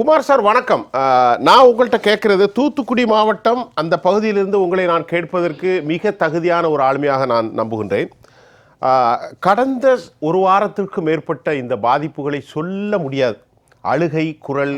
Kumar sir வணக்கம். நான் உங்கள்கிட்ட கேட்குறது தூத்துக்குடி மாவட்டம் அந்த பகுதியிலிருந்து உங்களை நான் கேட்பதற்கு மிக தகுதியான ஒரு ஆளுமையாக நான் நம்புகின்றேன். கடந்த ஒரு வாரத்திற்கு மேற்பட்ட இந்த பாதிப்புகளை சொல்ல முடியாது. அழுகை குரல்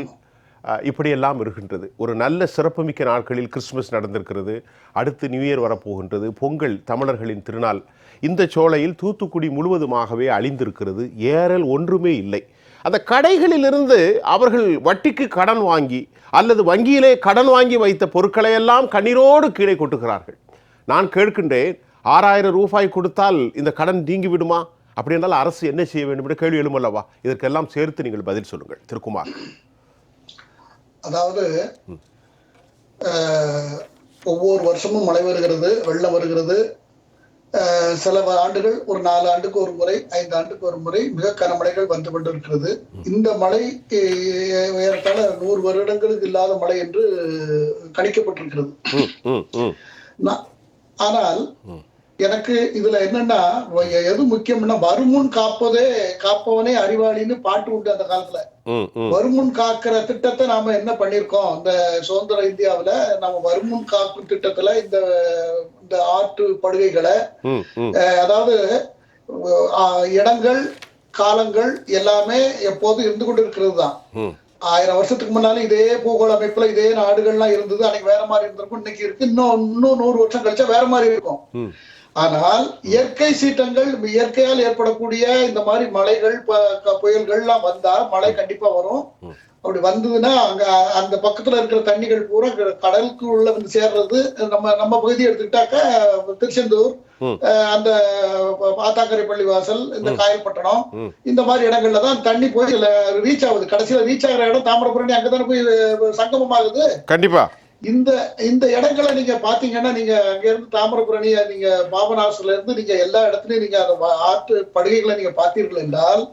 இப்படியெல்லாம் இருக்கின்றது. ஒரு நல்ல சிறப்புமிக்க நாட்களில் கிறிஸ்மஸ் நடந்திருக்கிறது. அடுத்து நியூ இயர் வரப்போகின்றது. பொங்கல் தமிழர்களின் திருநாள். இந்த சோலையில் தூத்துக்குடி முழுவதுமாகவே அழிந்திருக்கிறது. ஏறல் ஒன்றுமே இல்லை. அந்த கடைகளிலிருந்து அவர்கள் வட்டிக்கு கடன் வாங்கி அல்லது வங்கியிலே கடன் வாங்கி வைத்த பொருட்களை எல்லாம் கண்ணீரோடு கீழே கொட்டுகிறார்கள். நான் கேட்கின்றேன் ஆறாயிரம் ரூபாய் கொடுத்தால் இந்த கடன் நீங்கி விடுமா அப்படி என்றால் அரசு என்ன செய்ய வேண்டும் என்று கேள்வி எழுமல்லவா இதற்கெல்லாம் சேர்த்து நீங்கள் பதில் சொல்லுங்கள். திருக்குமார். அதாவது ஒவ்வொரு வருஷமும் மழை வருகிறது வெள்ளம் வருகிறது சில ஆண்டுகள் ஒரு நாலு ஆண்டுக்கு ஒரு முறை ஐந்து ஆண்டுக்கு ஒரு முறை மிக கனமழைகள் வந்து கொண்டிருக்கிறது. இந்த மழை ஏறத்தாழ நூறு வருடங்களுக்கு இல்லாத மழை என்று கணிக்கப்பட்டிருக்கிறது. ஆனால் எனக்கு இதுல என்னன்னா எது முக்கியம்னா வருமுன் காப்பதே காப்பவனே அறிவாளின்னு பாட்டு உண்டு அந்த காலத்துல. வருமுன் காக்கிற திட்டத்தை நாம என்ன பண்ணிருக்கோம் இந்த சுதந்திர இந்தியாவுல நம்ம வருமுன் காக்கும் திட்டத்துல இந்த இந்த ஆற்று படுகைகளை அதாவது இடங்கள் காலங்கள் எல்லாமே எப்போதும் இருந்து கொண்டு இருக்கிறது தான் ஆயிரம் வருஷத்துக்கு முன்னால இதே பூகோள அமைப்புல இதே நாடுகள்லாம் இருந்தது அன்னைக்கு வேற மாதிரி இருந்திருக்கும் இன்னைக்கு இருக்கு. இன்னும் இன்னும் நூறு வருஷம் கழிச்சா வேற மாதிரி இருக்கும். ஆனால் இயற்கை சீற்றங்கள் இயற்கையால் ஏற்படக்கூடிய இந்த மாதிரி மழைகள் ப- க- புயல்கள்லாம் வந்தா மழை கண்டிப்பா வரும். அப்படி வந்ததுன்னா அங்க அந்த பக்கத்துல இருக்கிற தண்ணிகள் பூரா கடலுக்கு உள்ள வந்து சேர்றது நம்ம நம்ம பகுதி எடுத்துக்கிட்டாக்க திருச்செந்தூர் அந்த ஆத்தாக்கரை பள்ளிவாசல் இந்த காயல்பட்டணம். இந்த மாதிரி இடங்கள்ல தான் தண்ணி போய் ரீச் ஆகுது. கடைசியில ரீச் ஆகுற இடம் தாமிரபரணி அங்கதானே போய் சங்கமம் ஆகுது கண்டிப்பா. இந்த இந்த இடங்களை நீங்க பாத்தீங்கன்னா நீங்க அங்க இருந்து தாமிரபரணிய நீங்க பாபநாசத்துல இருந்து நீங்க எல்லா இடத்துலயும் நீங்க அந்த ஆற்று படுகைகளை நீங்க பார்த்தீர்கள் என்றால்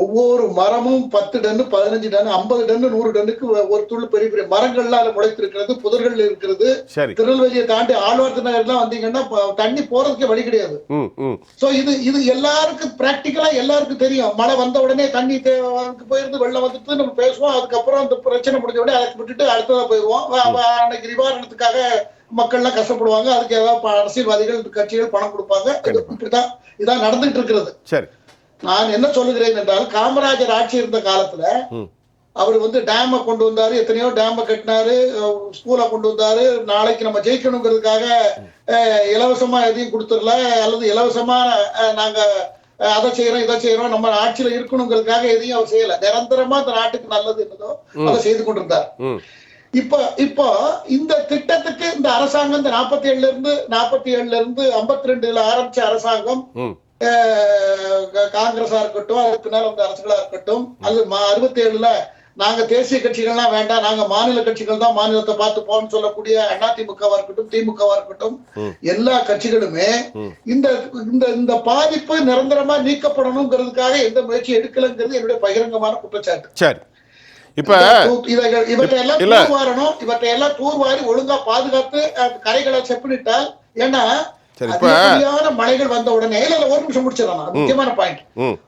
ஒவ்வொரு மரமும் பத்து டன்னு பதினஞ்சு டன் ஐம்பது டன்னு நூறு டன்னுக்கு ஒரு துள்ளு பெரிய பெரிய மரங்கள்லாம் முளைத்திருக்கிறது புதர்கள் இருக்கிறது. திருநெல்வேலியை தாண்டி ஆழ்வார்த்து நகர்லாம் வந்தீங்கன்னா தண்ணி போறதுக்கே வழி கிடையாது. சோ இது இது எல்லாருக்கும் பிராக்டிக்கலா எல்லாருக்கும் தெரியும். மழை வந்த உடனே தண்ணி போயிருந்து வெள்ளம் வந்துட்டு நம்ம பேசுவோம். அதுக்கப்புறம் அந்த பிரச்சனை முடிஞ்ச உடனே அதை விட்டுட்டு அடுத்ததா போயிடுவோம். அன்னைக்கு நிவாரணத்துக்காக மக்கள்லாம் கஷ்டப்படுவாங்க. அதுக்கு ஏதாவது அரசியல்வாதிகள் கட்சிகள் பணம் கொடுப்பாங்க. இப்படிதான் இதான் நடந்துட்டு இருக்கிறது. சரி. நான் என்ன சொல்லுகிறேன் என்றால் காமராஜர் ஆட்சி இருந்த காலத்துல அவர் வந்து டேமை கொண்டு வந்தாரு எத்தனையோ டேமை கட்டினாரு ஸ்கூலை கொண்டு வந்தாரு நாளைக்கு நம்ம ஜெயிக்கணுங்கிறதுக்காக இலவசமா எதையும் கொடுத்துடல அல்லது இலவசமா நாங்க அதை செய்யறோம் இதை செய்யறோம் நம்ம ஆட்சியில இருக்கணுங்கிறதுக்காக எதையும் அவர் செய்யல. நிரந்தரமா இந்த நாட்டுக்கு நல்லது என்னதோ அதை செய்து கொண்டிருந்தார். இப்போ இப்போ இந்த திட்டத்துக்கு இந்த அரசாங்கம் இந்த நாற்பத்தி ஏழுல இருந்து நாற்பத்தி ஏழுல இருந்து ஐம்பத்தி ரெண்டுல ஆரம்பிச்ச அரசாங்கம் காங்கிரஸா இருக்கட்டும் அதுக்கு பின்னால வந்த அரசுகளா இருக்கட்டும் அது அறுபத்தி ஏழுல நாங்க தேசிய கட்சிகள்லாம் வேண்டாம் நாங்க மாநில கட்சிகள் தான் மாநிலத்தை பார்த்து போன்னு சொல்லக்கூடிய அதிமுகவா இருக்கட்டும் திமுகவா இருக்கட்டும். எல்லா கட்சிகளுமே. இந்த இந்த இந்த பாதிப்பு நிரந்தரமா நீக்கப்படணுங்கிறதுக்காக எந்த முயற்சி எடுக்கலங்கிறது என்னுடைய பகிரங்கமான குற்றச்சாட்டு சரி இப்போ இவற்றையெல்லாம். தூர்வாரணும் இவற்றையெல்லாம் தூர்வாரி ஒழுங்கா பாதுகாத்து கரைகளை செப்பனிட்டால் ஏன்னா சரி, இப்ப- அதிகப்படியான மழைகள் வந்த உடனே இல்ல இல்ல, ஒரு நிமிஷம் முடிச்சிடலாம். முக்கியமான பாயிண்ட்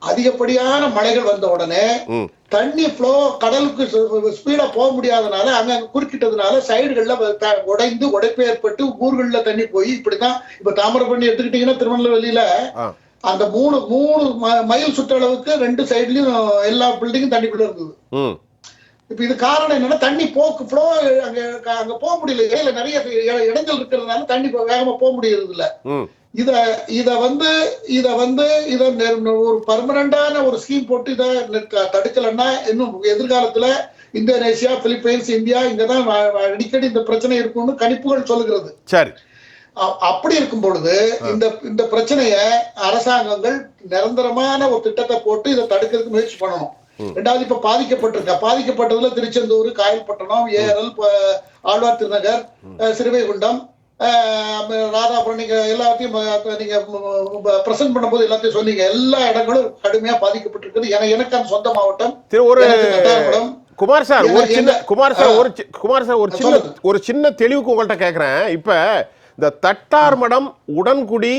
அதிகப்படியான மழைகள் வந்த உடனே தண்ணி ஃப்ளோ கடலுக்கு ஸ்பீடா போக முடியாதனால அங்க குறுக்கிட்டதுனால சைடுகள்ல உடைந்து உடைப்பு ஏற்பட்டு ஊர்கள்ல தண்ணி போய் இப்படிதான் இப்ப தாமிரபரணி எடுத்துக்கிட்டீங்கன்னா திருநெல்வேலியில அந்த மூணு மூணு மைல் சுற்றளவுக்கு ரெண்டு சைடுலயும் எல்லா பில்டிங்கும் தண்ணிக்குள்ள இருந்தது. ம். இப்ப இது காரணம் என்னன்னா தண்ணி போக்கு ஃப்ளோ அங்க அங்க போக முடியல இடையில நிறைய இடங்கள் இருக்கிறதுனால தண்ணி வேகமா போக முடியறது இல்ல இத இத வந்து இத வந்து இத ஒரு பர்மனண்டான ஒரு ஸ்கீம் போட்டு இத தடுக்கலைன்னா இன்னும் எதிர்காலத்துல இந்தோனேசியா பிலிப்பைன்ஸ் இந்தியா இங்கதான் அடிக்கடி இந்த பிரச்சனை இருக்கும்னு கணிப்புகள் சொல்லுகிறது. சரி. அப்படி இருக்கும் பொழுது இந்த இந்த பிரச்சனைய அரசாங்கங்கள் நிரந்தரமான ஒரு திட்டத்தை போட்டு இதை தடுக்கிறதுக்கு முயற்சி பண்ணணும். ரெண்டாவது இப்ப பாதிக்கப்பட்டிருக்க. பாதிக்கப்பட்டதுல திருச்செந்தூர் காயல்பட்டணம் ஏரல் ஆழ்வார் திருநகர் சிறுவைகுண்டம் ராதாபுரம் நீங்க எல்லாத்தையும் நீங்க பிரசன்ட் பண்ணும்போது எல்லாத்தையும் சொன்னீங்க. எல்லா இடங்களும் கடுமையா பாதிக்கப்பட்டிருக்குது. ஏன்னா எனக்கு அந்த சொந்த மாவட்டம் ஒரு குமார் சார் ஒரு சின்ன குமார் சார். ஒரு குமார் சார் ஒரு சின்ன. ஒரு சின்ன தெளிவுக்கு உங்கள்கிட்ட கேட்குறேன் இப்போ இந்த தட்டார் மடம் உடன்குடி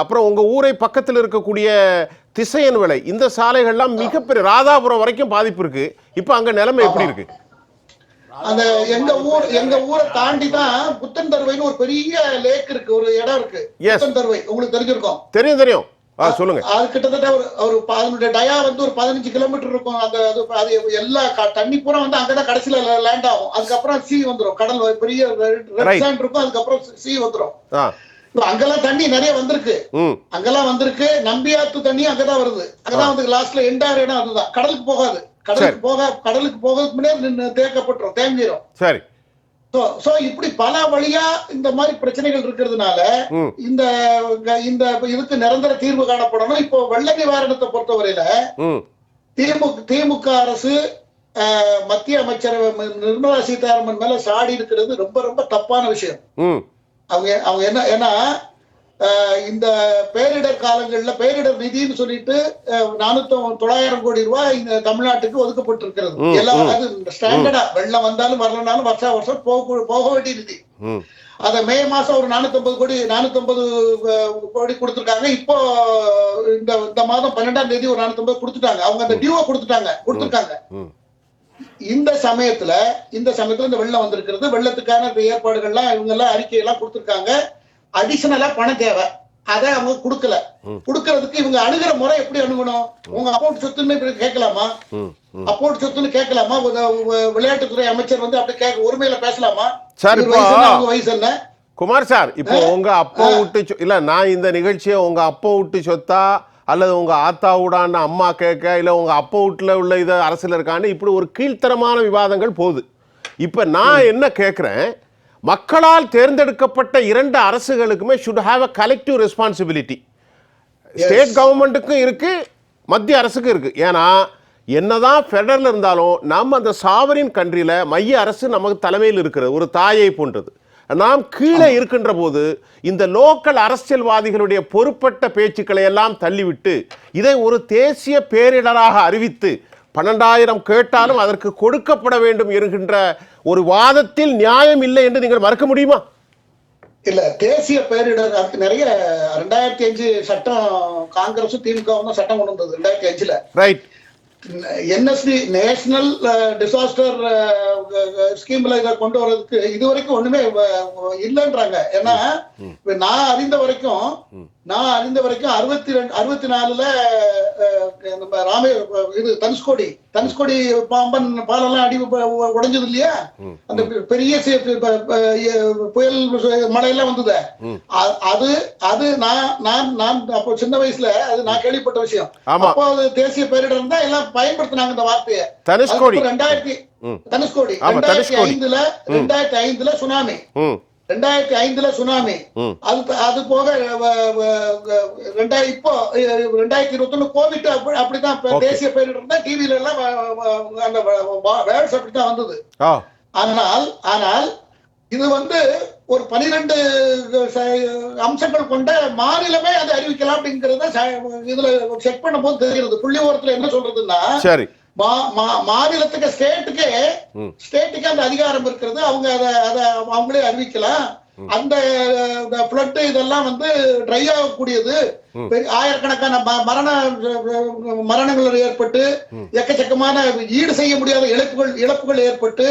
அப்புறம் உங்க ஊரை பக்கத்தில் இருக்கக்கூடிய திசையன் விலை. இந்த சாலைகள்லாம் மிகப்பெரிய ராதாபுரம் வரைக்கும் பாதிப்பு இருக்கு. இப்போ அங்க நிலைமை எப்படி இருக்கு? அந்த எங்க ஊர் எங்க ஊரை தாண்டி தான் புத்தன் தருவைன்னு ஒரு பெரிய லேக் இருக்கு ஒரு இடம் இருக்கு. புத்தன் தருவை உங்களுக்கு தெரிஞ்சிருக்கும்? தெரியும் தெரியும். சொல்லுங்க அது கிட்டத்தட்ட ஒரு ஒரு அதனுடைய டயா வந்து ஒரு பதினஞ்சு கிலோமீட்டர் இருக்கும். அந்த அது அது எல்லா தண்ணி பூரா வந்து அங்கதான் கடைசியில லேண்ட் ஆகும். அதுக்கப்புறம் சி வந்துரும். கடல் பெரிய ரெட். சாண்ட் இருக்கும் அதுக்கப்புறம் சி இப்ப அங்கெல்லாம் தண்ணி நிறைய வந்திருக்கு. அங்கெல்லாம் வந்திருக்கு. நம்பியாத்து தண்ணி அங்கதான் வருது. அங்கதான் வந்து லாஸ்ட்ல எண்டாயிரம் இடம் அதுதான். கடலுக்கு போகாது. கடலுக்கு போக கடலுக்கு போகிறதுக்கு முன்னாடி தேக்கப்பட்டுரும். தேங்கிரும். சரி. சோ இப்படி பல வழியா இந்த மாதிரி பிரச்சனைகள் இருக்கிறதுனால இந்த இந்த இதுக்கு நிரந்தர தீர்வு காணப்படணும். இப்போ வெள்ள நிவாரணத்தை பொறுத்தவரையில திமுக திமுக அரசு மத்திய அமைச்சர் நிர்மலா சீதாராமன் மேல சாடி இருக்கிறது ரொம்ப ரொம்ப தப்பான விஷயம். அவங்க அவங்க என்ன ஏன்னா இந்த பேரிடர் காலங்கள்ல பேரிடர் நிதின்னு சொல்லிட்டு நானூத்தி தொள்ளாயிரம் கோடி ரூபாய் இந்த தமிழ்நாட்டுக்கு ஒதுக்கப்பட்டிருக்கிறது. ம், எல்லா ம். அது ஸ்டாண்டர்டா வெள்ளம் வந்தாலும் வரலனாலும் வருஷம் வருஷம் போக போக வேண்டிய நிதி. அத மே மாசம் ஒரு 450 கோடி 450 கோடி கொடுத்திருக்காங்க. இப்போ இந்த இந்த மாதம் பன்னெண்டாம் தேதி ஒரு 450 கொடுத்துட்டாங்க. அவங்க அந்த டியூவை கொடுத்துட்டாங்க கொடுத்திருக்காங்க. இந்த சமயத்துல இந்த சமயத்துல இந்த வெள்ளம் வந்திருக்கிறது வெள்ளத்துக்கான ஏற்பாடுகள்லாம் இவங்க எல்லாம் அறிக்கை எல்லாம் கொடுத்திருக்காங்க அடிஷனலா பணம் தேவை. அதை அவங்க கொடுக்கல. கொடுக்கறதுக்கு இவங்க அணுகிற முறை எப்படி அணுகணும்? உங்க அக்கௌண்ட் சொத்துன்னு கேட்கலாமா? அக்கௌண்ட் சொத்துன்னு கேட்கலாமா? விளையாட்டுத்துறை அமைச்சர் வந்து அப்படி கேட்க உரிமையில பேசலாமா? சார், வயசு என்ன, குமார் சார் இப்போ உங்க அப்பா விட்டு இல்ல நான் இந்த நிகழ்ச்சியை உங்க அப்பா விட்டு சொத்தா அல்லது உங்க ஆத்தா விடான்னு அம்மா கேட்க இல்ல உங்க அப்பா வீட்டுல உள்ள இது அரசியல் இருக்கான்னு இப்படி ஒரு கீழ்த்தரமான விவாதங்கள் போகுது. இப்ப நான் என்ன கேட்கிறேன்? மக்களால் தேர்ந்தெடுக்கப்பட்ட இரண்டு அரசுகளுக்குமே should have a collective responsibility state கவர்மெண்ட்டுக்கும் இருக்கு மத்திய அரசுக்கும் இருக்கு. ஏன்னா என்னதான் ஃபெடரல் இருந்தாலும் நம்ம அந்த சாவரின் கண்ட்ரியில் மைய அரசு நமக்கு தலைமையில் இருக்கிறது ஒரு தாயை போன்றது. நாம் கீழே இருக்கின்ற போது இந்த லோக்கல் அரசியல்வாதிகளுடைய பொறுப்பட்ட பேச்சுக்களை எல்லாம் தள்ளிவிட்டு இதை ஒரு தேசிய பேரிடராக அறிவித்து பன்னெண்டாயிரம் கேட்டாலும் அதற்கு கொடுக்கப்பட வேண்டும் என்கின்ற ஒரு வாதத்தில் நியாயம் இல்லை என்று நீங்கள் மறக்க முடியுமா? இல்ல தேசிய பேரிடர் அதுக்கு நிறைய ரெண்டாயிரத்தி அஞ்சு சட்டம் காங்கிரஸும் திமுகவும் சட்டம் கொண்டு வந்தது ரெண்டாயிரத்தி அஞ்சுல. ரைட் என்எஸ்டி நேஷனல் டிசாஸ்டர் ஸ்கீம்ல இதை கொண்டு வர்றதுக்கு இது வரைக்கும் ஒண்ணுமே இல்லைன்றாங்க. ஏன்னா நான் அறிந்த வரைக்கும் நான் அறிந்த வரைக்கும் அறுபத்தி ரெண்டு அறுபத்தி நாலுல நம்ம ராமே இது தனுஷ்கோடி தனுஷ்கோடி பாம்பன் பாலெல்லாம் அடி உடைஞ்சது இல்லையா? அந்த பெரிய புயல் மழையெல்லாம் வந்தது. அது அது நான் நான் நான் அப்போ சின்ன வயசுல அது நான் கேள்விப்பட்ட விஷயம். அப்போ அது தேசிய பேரிடர் தான் எல்லாம் பயன்படுத்தினாங்க இந்த வார்த்தையை. தனுஷ்கோடி. ரெண்டாயிரத்தி. தனுஷ்கோடி. ரெண்டாயிரத்தி. ஐந்துல ரெண்டாயிரத்தி ஐந்துல சுனாமி. ரெண்டாயிரத்தி ஐந்துல சுனாமி. அது அது போக ரெண்டாயிரம் இப்போ ரெண்டாயிரத்தி இருபத்தி ஒண்ணு கோவிட் அப்படி அப்படிதான். தேசிய பேரிடர் தான் டிவில எல்லாம் அந்த வேர்ட்ஸ் அப்படித்தான் வந்தது. ஆனால் ஆனால் இது வந்து ஒரு பனிரெண்டு அம்சங்கள் கொண்ட மாநிலமே அதை அறிவிக்கலாம் அப்படிங்கறத இதுல செக் பண்ணும்போது தெரிகிறது. புள்ளி ஓரத்துல என்ன சொல்றதுன்னா சரி. மாநிலத்துக்கு ஸ்டேட்டுக்கே. ஸ்டேட்டுக்கு அந்த அதிகாரம் இருக்கிறது. அவங்க அதை அதை அவங்களே அறிவிக்கலாம். அந்த பிளட் இதெல்லாம் வந்து ட்ரை ஆகக்கூடியது. ஆயிரக்கணக்கான மரண மரணங்கள் ஏற்பட்டு எக்கச்சக்கமான ஈடு செய்ய முடியாத இழப்புகள் இழப்புகள் ஏற்பட்டு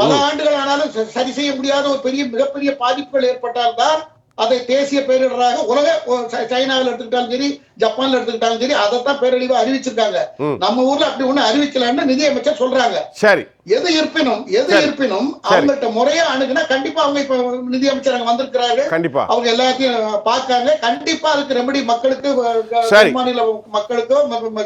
பல ஆண்டுகள் ஆனாலும் சரி செய்ய முடியாத ஒரு பெரிய மிகப்பெரிய பாதிப்புகள் ஏற்பட்டால்தான் அதை தேசிய பேரிடராக உலக சைனாவில் எடுத்துக்கிட்டாலும் சரி ஜப்பான்ல எடுத்துக்கிட்டாலும் சரி அதைத்தான் பேரழிவு அறிவிச்சிருக்காங்க. நம்ம ஊர்ல அப்படி ஒண்ணு அறிவிக்கலன்னு நிதியமைச்சர் சொல்றாங்க. சரி. எது இருப்பினும் எது. இருப்பினும். அவங்கள்ட்ட முறையா அணுகுனா கண்டிப்பா அவங்க இப்ப நிதியமைச்சர் அங்க வந்திருக்கிறாரு கண்டிப்பா அவங்க எல்லாத்தையும் பார்க்காங்க கண்டிப்பா அதுக்கு ரெமெடி மக்களுக்கு. மாநில மக்களுக்கோ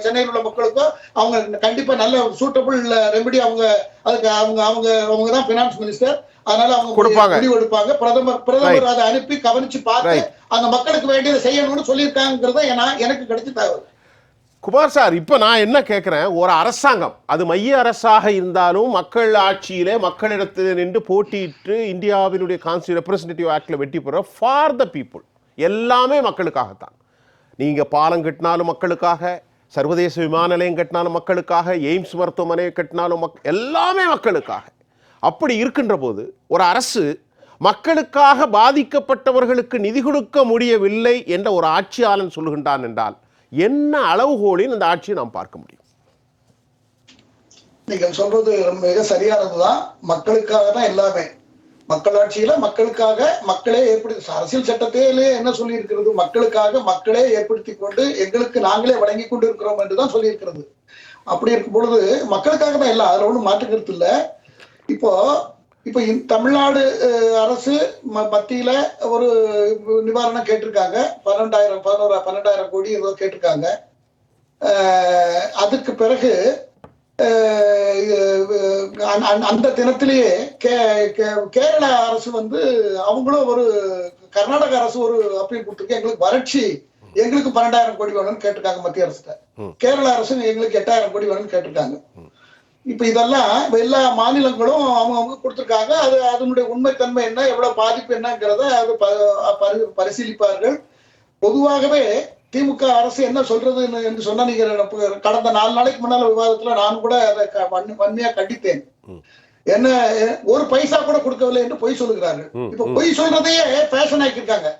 சென்னையில் உள்ள மக்களுக்கோ அவங்க கண்டிப்பா நல்ல சூட்டபிள் ரெமெடி அவங்க அதுக்கு அவங்க அவங்க அவங்க தான் பினான்ஸ் மினிஸ்டர் அதனால அவங்க கொடுப்பாங்க. முடிவு எடுப்பாங்க பிரதமர் பிரதமர் அதை அனுப்பி கவனிச்சு பார்த்து. அந்த மக்களுக்கு வேண்டியதை செய்யணும்னு சொல்லியிருக்காங்கிறத எனக்கு கிடைச்ச தகவல் குமார் சார் இப்போ நான் என்ன கேட்குறேன் ஒரு அரசாங்கம். அது மைய அரசாக இருந்தாலும் மக்கள் ஆட்சியிலே மக்களிடத்தில் நின்று போட்டியிட்டு இந்தியாவினுடைய கான்ஸ்டி ரெப்ரசன்டேட்டிவ் ஆக்டில் வெட்டி பெற ஃபார் த பீப்புள் எல்லாமே மக்களுக்காகத்தான். நீங்கள் பாலம் கட்டினாலும் மக்களுக்காக சர்வதேச விமான நிலையம் கட்டினாலும் மக்களுக்காக எய்ம்ஸ் மருத்துவமனை கட்டினாலும் மக் எல்லாமே மக்களுக்காக. அப்படி இருக்கின்ற போது ஒரு அரசு மக்களுக்காக பாதிக்கப்பட்டவர்களுக்கு நிதி கொடுக்க முடியவில்லை என்ற ஒரு ஆட்சியாளன் சொல்லுகின்றான் என்றால் என்ன அளவுகோலில் இந்த ஆட்சியை நாம் பார்க்க முடியும்? நீங்கள் சொல்றது மிக சரியானதுதான். மக்களுக்காக தான் எல்லாமே. மக்களாட்சியில மக்களுக்காக மக்களே ஏற்படுத்தி அரசியல் சட்டத்திலே என்ன சொல்லி இருக்கிறது மக்களுக்காக மக்களே ஏற்படுத்தி கொண்டு எங்களுக்கு நாங்களே வழங்கி கொண்டு இருக்கிறோம் என்றுதான் சொல்லி இருக்கிறது அப்படி இருக்கும் பொழுது மக்களுக்காக தான் எல்லாம் அதுல ஒன்றும் மாற்றுக்கிறது இல்லை. இப்போ இப்போ தமிழ்நாடு அரசு ம- மத்தியில ஒரு நிவாரணம் கேட்டிருக்காங்க. பன்னெண்டாயிரம் பதினோரா பன்னெண்டாயிரம் கோடி ஏதோ கேட்டிருக்காங்க. அதுக்கு பிறகு அந்த- தினத்திலேயே கே- கே- கேரள அரசு வந்து அவங்களும் ஒரு கர்நாடக அரசு ஒரு அப்பீல் கொடுத்துருக்கு எங்களுக்கு வறட்சி எங்களுக்கு பன்னெண்டாயிரம் கோடி வேணும்னு கேட்டிருக்காங்க மத்திய அரசு கேரள அரசு எங்களுக்கு எட்டாயிரம் கோடி வேணும்னு கேட்டிருக்காங்க. இப்ப இதெல்லாம் இப்ப எல்லா மாநிலங்களும் அவங்க அவங்க கொடுத்திருக்காங்க. அது அதனுடைய உண்மைத்தன்மை என்ன எவ்வளவு பாதிப்பு என்னங்கிறத அது பரிசீலிப்பார்கள். பொதுவாகவே திமுக அரசு என்ன சொல்றது என்று சொன்னா நீங்க கடந்த நாலு நாளைக்கு முன்னால விவாதத்துல நான் கூட அதை வன்மையா கண்டித்தேன். என்ன ஒரு பைசா கூட கொடுக்கவில்லை என்று பொய் சொல்லுகிறார்கள். இப்ப பொய் சொல்றதையே ஃபேஷன் ஆக்கியிருக்காங்க.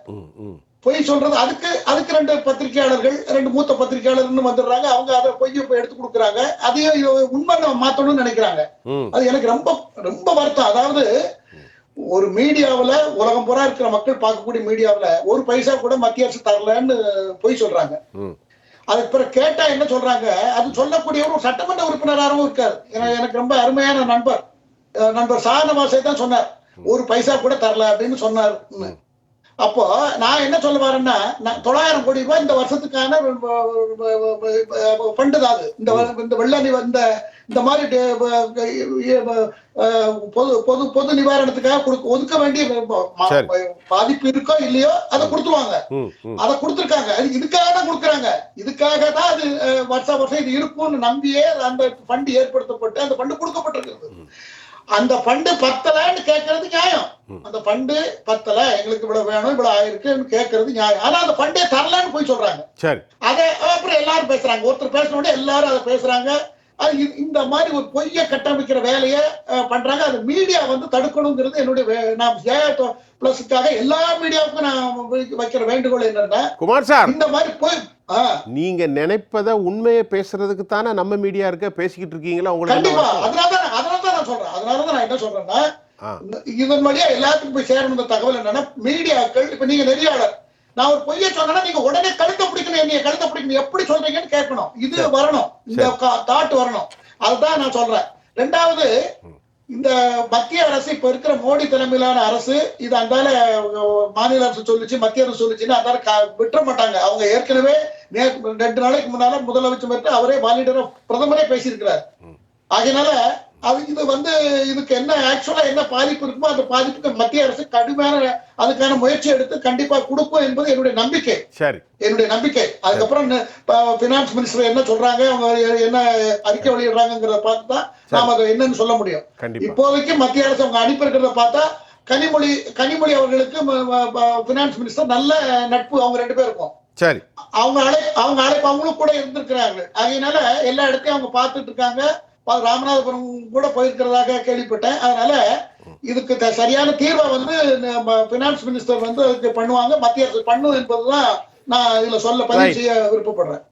பொய் சொல்றது அதுக்கு அதுக்கு ரெண்டு பத்திரிகையாளர்கள் ரெண்டு மூத்த பத்திரிகையாளர்கள் வந்துடுறாங்க. அவங்க அதை பொய்யை போய் எடுத்து கொடுக்குறாங்க. அதையும் உண்மை நம்ம மாத்தணும்னு நினைக்கிறாங்க. அது எனக்கு ரொம்ப ரொம்ப வருத்தம். அதாவது ஒரு மீடியாவுல உலகம் பூரா இருக்கிற மக்கள் பார்க்கக்கூடிய மீடியாவுல ஒரு பைசா கூட மத்திய அரசு தரலன்னு பொய் சொல்றாங்க. அதுக்கு பிறகு கேட்டா என்ன சொல்றாங்க? அது சொல்லக்கூடியவர் ஒரு சட்டமன்ற உறுப்பினராகவும் இருக்காரு. எனக்கு- ரொம்ப அருமையான நண்பர். நண்பர் சானவாசை தான் சொன்னார். ஒரு பைசா கூட தரல அப்படின்னு சொன்னார் அப்போ நான் என்ன சொல்ல வரேன்னா தொள்ளாயிரம் கோடி ரூபாய் இந்த வருஷத்துக்கான ஃபண்டு தான் அது. இந்த இந்த வெள்ள இந்த இந்த மாதிரி பொது பொது பொது நிவாரணத்துக்காக கொடுக்க ஒதுக்க வேண்டிய. பாதிப்பு இருக்கோ இல்லையோ அதை கொடுத்துருவாங்க. அதை கொடுத்திருக்காங்க. அது இதுக்காக தான் கொடுக்குறாங்க. இதுக்காக தான் அது வருஷம் வருஷம் இது இருக்கும்னு நம்பியே அந்த ஃபண்ட் ஏற்படுத்தப்பட்டு அந்த ஃபண்ட் கொடுக்கப்பட்டிருக்கிறது. அந்த ஃபண்டு பத்தலன்னு கேட்கறது நியாயம். அந்த ஃபண்டு பத்தல எங்களுக்கு இவ்வளவு வேணும் இவ்வளவு ஆயிருக்குன்னு கேட்கறது நியாயம். ஆனா அந்த ஃபண்டே தரலன்னு போய் சொல்றாங்க. சரி. அதை அப்புறம் எல்லாரும் பேசுறாங்க. ஒருத்தர் பேசினோட எல்லாரும் அதை பேசுறாங்க. அது இந்த மாதிரி ஒரு பொய்ய கட்டமைக்கிற வேலையை பண்றாங்க. அது மீடியா வந்து தடுக்கணுங்கிறது என்னுடைய நான் பிளஸுக்காக எல்லா மீடியாவுக்கும் நான் வைக்கிற வேண்டுகோள் என்னன்னா குமார் சார். இந்த மாதிரி போய் நீங்க நினைப்பத உண்மையை பேசுறதுக்கு தானே நம்ம மீடியா இருக்க பேசிக்கிட்டு இருக்கீங்களா உங்களுக்கு கண்டிப்பா? அதனால தான் சொல்றேன். அதனால தான் நான் என்ன சொல்றேன்னா இதன் வழியா எல்லாத்துக்கும் போய் சேரணும் இந்த தகவல் என்னன்னா மீடியாக்கள் இப்ப நீங்க நெறியாளர் நான் ஒரு பொய்ய சொன்னா நீங்க உடனே கழுத்த பிடிக்கணும் என்னைய கழுத்த பிடிக்கணும். எப்படி சொல்றீங்கன்னு கேட்கணும். இது. வரணும். இந்த தாட் வரணும். அதுதான் நான் சொல்றேன். ரெண்டாவது இந்த மத்திய அரசு இப்ப இருக்கிற மோடி தலைமையிலான அரசு இது அந்தால மாநில அரசு சொல்லுச்சு மத்திய அரசு சொல்லுச்சுன்னு அந்தால விட்டுற மாட்டாங்க. அவங்க ஏற்கனவே ரெண்டு நாளைக்கு முன்னால முதலமைச்சர் அவரே வாலிடர் பிரதமரே பேசியிருக்கிறார். அதனால அது இது வந்து இதுக்கு என்ன ஆக்சுவலா என்ன பாதிப்பு இருக்குமோ அந்த பாதிப்புக்கு மத்திய அரசு கடுமையான அதுக்கான முயற்சி எடுத்து கண்டிப்பா கொடுக்கும் என்பது என்னுடைய நம்பிக்கை. சரி. என்னுடைய நம்பிக்கை. அதுக்கப்புறம் பினான்ஸ் மினிஸ்டர் என்ன சொல்றாங்க அவங்க என்ன அறிக்கை வெளியிடுறாங்கிறத பார்த்து தான் நாம அதை என்னன்னு சொல்ல முடியும். இப்போதைக்கு மத்திய அரசு அவங்க அனுப்பியிருக்கிறத பார்த்தா கனிமொழி கனிமொழி அவர்களுக்கு பினான்ஸ் மினிஸ்டர் நல்ல நட்பு அவங்க ரெண்டு பேருக்கும். சரி. அவங்க அழை அவங்க அழைப்பு அவங்களும் கூட இருந்திருக்கிறார்கள். அதனால எல்லா இடத்தையும் அவங்க பார்த்துட்டு இருக்காங்க. ராமநாதபுரம் கூட போயிருக்கிறதாக கேள்விப்பட்டேன். அதனால இதுக்கு சரியான தீர்வை வந்து பினான்ஸ் மினிஸ்டர் வந்து அதுக்கு பண்ணுவாங்க. மத்திய அரசு பண்ணும் என்பதுதான் நான் இதுல சொல்ல பதிவு. செய்ய விருப்பப்படுறேன்.